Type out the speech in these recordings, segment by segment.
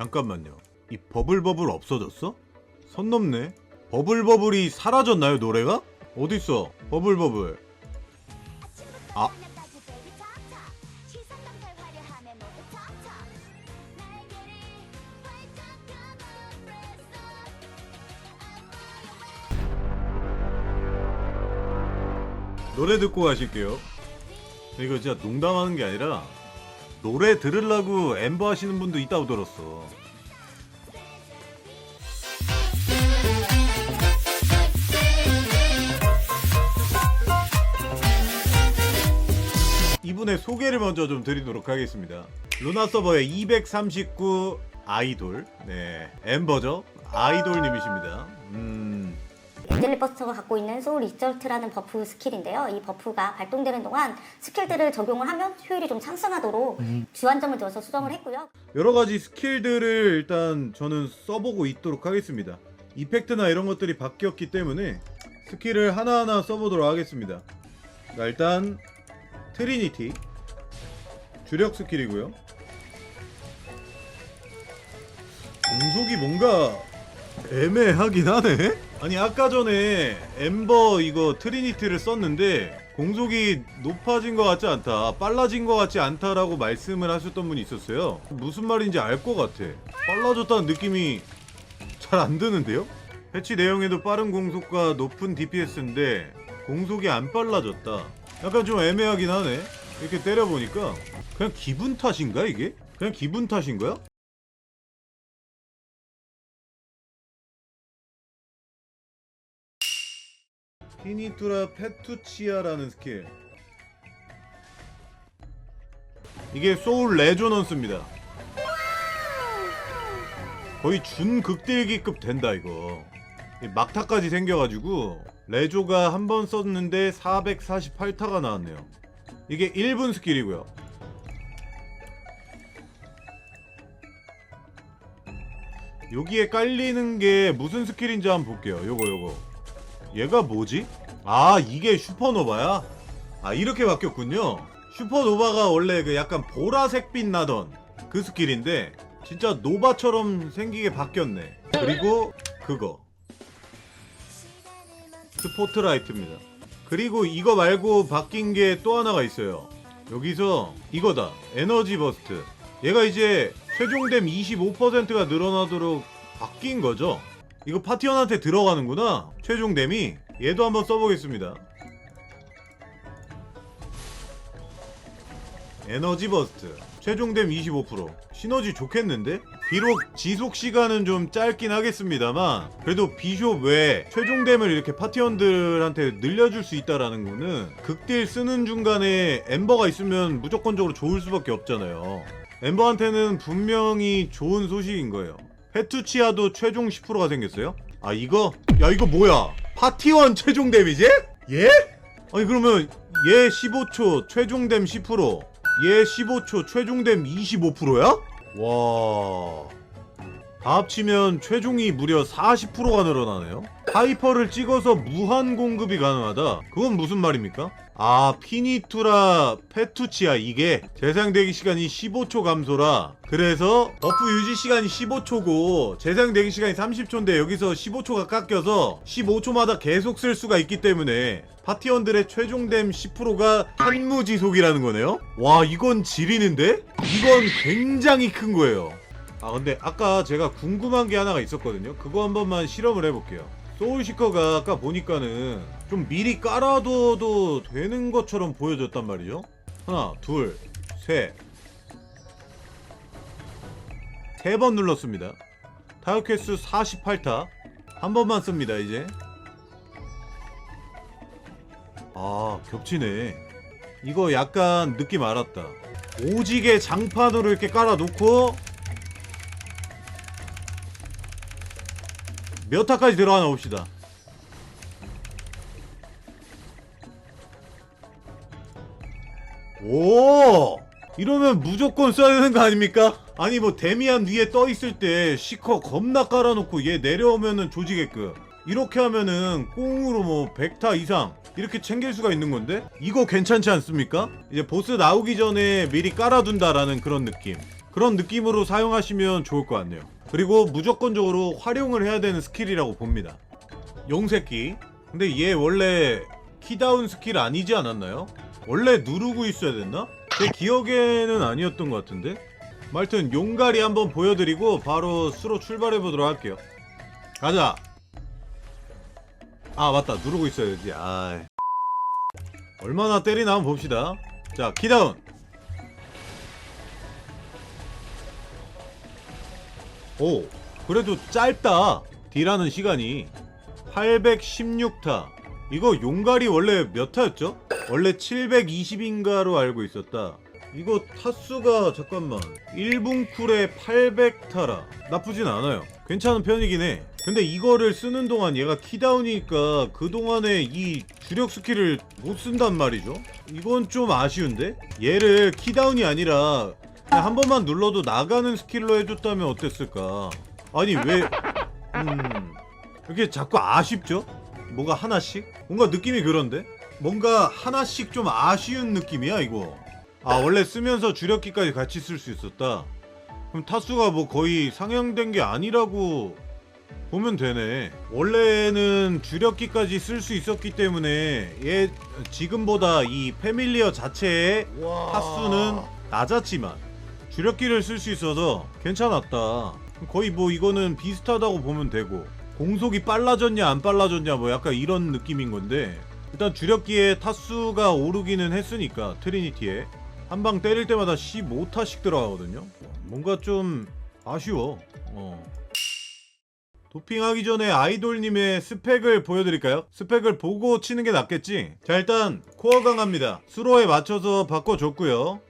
잠깐만요. 이 버블버블 없어졌어? 선 넘네. 버블버블이 사라졌나요 노래가? 어딨어? 버블버블. 아. 노래 듣고 가실게요. 이거 진짜 농담하는 게 아니라 노래 들으려고 엠버 하시는 분도 있다고 들었어. 이분의 소개를 먼저 좀 드리도록 하겠습니다. 루나 서버의 239 아이돌, 네 엠버죠. 아이돌님이십니다. 음, 엔젤리 버스터가 갖고 있는 소울 리절트라는 버프 스킬인데요. 이 버프가 발동되는 동안 스킬들을 적용을 하면 효율이 좀 상승하도록 주안점을 두어서 수정을 했고요. 여러 가지 스킬들을 일단 저는 써보고 있도록 하겠습니다. 이펙트나 이런 것들이 바뀌었기 때문에 스킬을 하나하나 써보도록 하겠습니다. 자, 일단 트리니티 주력 스킬이고요. 공속이 뭔가 애매하긴 하네. 아니 아까 전에 엠버 이거 트리니티를 썼는데 공속이 높아진 것 같지 않다, 빨라진 것 같지 않다라고 말씀을 하셨던 분이 있었어요. 무슨 말인지 알 것 같아. 빨라졌다는 느낌이 잘 안 드는데요? 패치 내용에도 빠른 공속과 높은 DPS인데 공속이 안 빨라졌다. 약간 좀 애매하긴 하네. 이렇게 때려보니까 그냥 기분 탓인가 이게? 그냥 기분 탓인 거야? 피니투라 페투치아라는 스킬. 이게 소울 레조넌스입니다. 거의 준극딜기급 된다 이거. 이 막타까지 생겨가지고 레조가 한 번 썼는데 448타가 나왔네요. 이게 1분 스킬이고요. 여기에 깔리는 게 무슨 스킬인지 한번 볼게요. 요거 요거 얘가 뭐지? 아 이게 슈퍼노바야? 아 이렇게 바뀌었군요. 슈퍼노바가 원래 그 약간 보라색빛 나던 그 스킬인데 진짜 노바처럼 생기게 바뀌었네. 그리고 그거. 스포트라이트입니다. 그리고 이거 말고 바뀐 게 또 하나가 있어요. 여기서 이거다. 에너지 버스트. 얘가 이제 최종됨 25%가 늘어나도록 바뀐 거죠 이거 파티원한테 들어가는구나. 최종됨이 얘도 한번 써보겠습니다. 에너지 버스트. 최종됨 25% 시너지 좋겠는데? 비록 지속 시간은 좀 짧긴 하겠습니다만 그래도 비숍 외에 최종됨을 이렇게 파티원들한테 늘려줄 수 있다라는 거는 극딜 쓰는 중간에 엠버가 있으면 무조건적으로 좋을 수밖에 없잖아요. 엠버한테는 분명히 좋은 소식인 거예요 페투치아도 최종 10%가 생겼어요? 아 이거? 야 이거 뭐야? 파티원 최종 데미지? 예? 아니 그러면 얘 15초 최종됨 10%, 얘 15초 최종됨 25%야? 와. 다 합치면 최종이 무려 40%가 늘어나네요. 하이퍼를 찍어서 무한 공급이 가능하다. 그건 무슨 말입니까? 아, 피니투라 페투치아 이게 재생대기 시간이 15초 감소라. 그래서 버프 유지 시간이 15초고 재생대기 시간이 30초인데 여기서 15초가 깎여서 15초마다 계속 쓸 수가 있기 때문에 파티원들의 최종됨 10%가 한무지속이라는 거네요. 와, 이건 지리는데? 이건 굉장히 큰 거예요. 아 근데 아까 제가 궁금한 게 하나가 있었거든요 그거 한 번만 실험을 해볼게요 소울시커가 아까 보니까는 좀 미리 깔아둬도 되는 것처럼 보여졌단 말이죠. 하나 둘셋 세 번 눌렀습니다. 타격 횟수 48타. 한 번만 씁니다 이제. 아 겹치네. 이거 약간 느낌 알았다. 오지게 장판으로 이렇게 깔아놓고 몇 타까지 들어가나 봅시다. 오! 이러면 무조건 써야 되는 거 아닙니까? 아니 뭐 데미안 위에 떠 있을 때 시커 겁나 깔아놓고 얘 내려오면은 조지게끔 이렇게 하면은 꽁으로 뭐 100타 이상 이렇게 챙길 수가 있는 건데 이거 괜찮지 않습니까? 이제 보스 나오기 전에 미리 깔아둔다라는 그런 느낌 그런 느낌으로 사용하시면 좋을 것 같네요. 그리고 무조건적으로 활용을 해야 되는 스킬이라고 봅니다. 용새끼. 근데 얘 원래 키다운 스킬 아니지 않았나요? 원래 누르고 있어야 됐나? 제 기억에는 아니었던 것 같은데? 말튼 용가리 한번 보여드리고 바로 수로 출발해보도록 할게요. 가자! 아 맞다 누르고 있어야지 아 얼마나 때리나 한번 봅시다 자 키다운 오 그래도 짧다. 딜하는 시간이. 816타. 이거 용갈이 원래 몇 타였죠? 원래 720인가로 알고 있었다. 이거 타수가 잠깐만. 1분 쿨에 800타라. 나쁘진 않아요. 괜찮은 편이긴 해. 근데 이거를 쓰는 동안 얘가 키다운이니까 그동안에 이 주력 스킬을 못 쓴단 말이죠? 이건 좀 아쉬운데? 얘를 키다운이 아니라 그냥 한 번만 눌러도 나가는 스킬로 해줬다면 어땠을까 아니 왜 음... 이렇게 자꾸 아쉽죠? 뭐가 하나씩? 뭔가 느낌이 그런데? 뭔가 하나씩 좀 아쉬운 느낌이야 이거 아 원래 쓰면서 주력기까지 같이 쓸 수 있었다 그럼 타수가 뭐 거의 상향된 게 아니라고 보면 되네 원래는 주력기까지 쓸 수 있었기 때문에 얘 지금보다 이 패밀리어 자체의 타수는 낮았지만 주력기를 쓸 수 있어서 괜찮았다. 거의 뭐 이거는 비슷하다고 보면 되고. 공속이 빨라졌냐 안 빨라졌냐 뭐 약간 이런 느낌인 건데. 일단 주력기에 타수가 오르기는 했으니까 트리니티에. 한 방 때릴 때마다 15타씩 들어가거든요. 뭔가 좀 아쉬워. 어. 도핑하기 전에 아이돌님의 스펙을 보여드릴까요? 스펙을 보고 치는 게 낫겠지? 자 일단 코어 강합니다. 수로에 맞춰서 바꿔줬고요.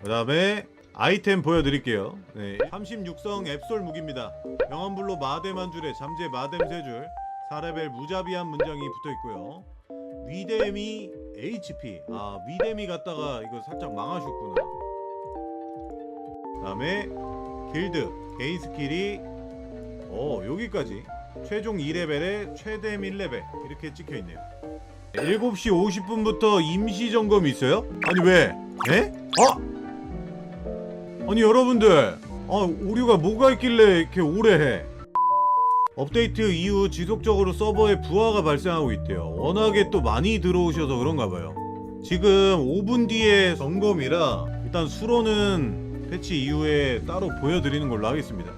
그 다음에 아이템 보여드릴게요 네, 36성 앱솔 무기입니다 명암불로 마뎀 한 줄에 잠재 마뎀 세줄 4레벨 무자비한 문장이 붙어있고요 위데미 HP 아 위데미 갔다가 이거 살짝 망하셨구나 그 다음에 길드 개인 스킬이 어 여기까지 최종 2레벨에 최대 1레벨 이렇게 찍혀있네요 7시 50분부터 임시 점검이 있어요? 아니 왜? 에? 아! 아니 여러분들 아 오류가 뭐가 있길래 이렇게 오래 해? 업데이트 이후 지속적으로 서버에 부하가 발생하고 있대요. 워낙에 또 많이 들어오셔서 그런가 봐요. 지금 5분 뒤에 점검이라 일단 수로는 패치 이후에 따로 보여드리는 걸로 하겠습니다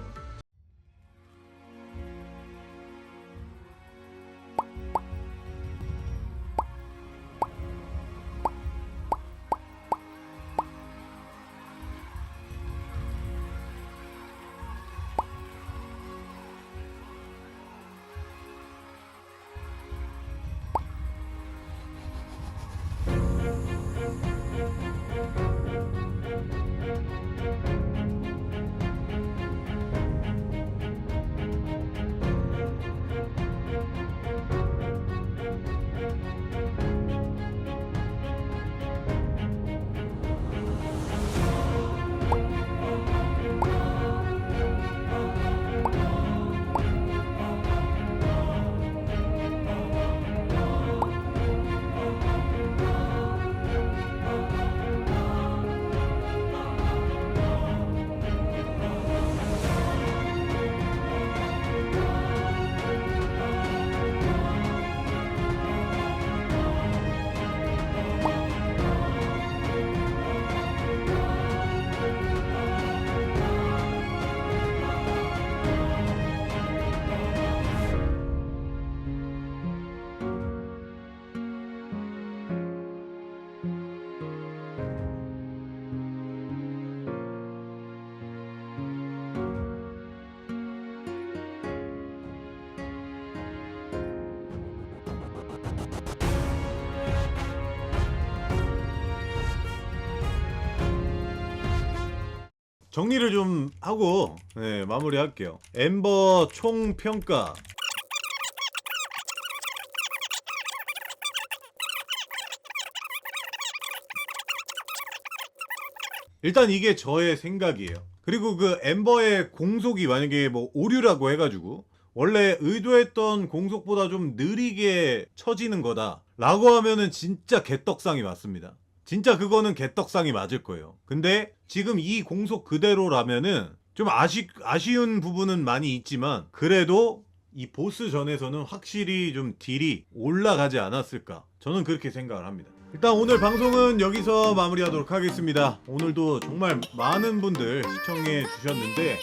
정리를 좀 하고 네, 마무리할게요. 엠버 총 평가. 일단 이게 저의 생각이에요. 그리고 그 엠버의 공속이 만약에 뭐 오류라고 해가지고 원래 의도했던 공속보다 좀 느리게 처지는 거다. 라고 하면은 진짜 개떡상이 맞습니다. 진짜 그거는 개떡상이 맞을 거예요. 근데 지금 이 공속 그대로라면은 좀 아쉬, 아쉬운 부분은 많이 있지만 그래도 이 보스 전에서는 확실히 좀 딜이 올라가지 않았을까 저는 그렇게 생각을 합니다. 일단 오늘 방송은 여기서 마무리하도록 하겠습니다. 오늘도 정말 많은 분들 시청해 주셨는데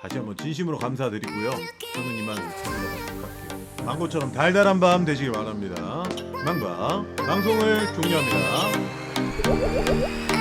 다시 한번 진심으로 감사드리고요. 저는 이만 물러가도록 할게요. 망고처럼 달달한 밤 되시길 바랍니다. 망과 방송을 종료합니다 Música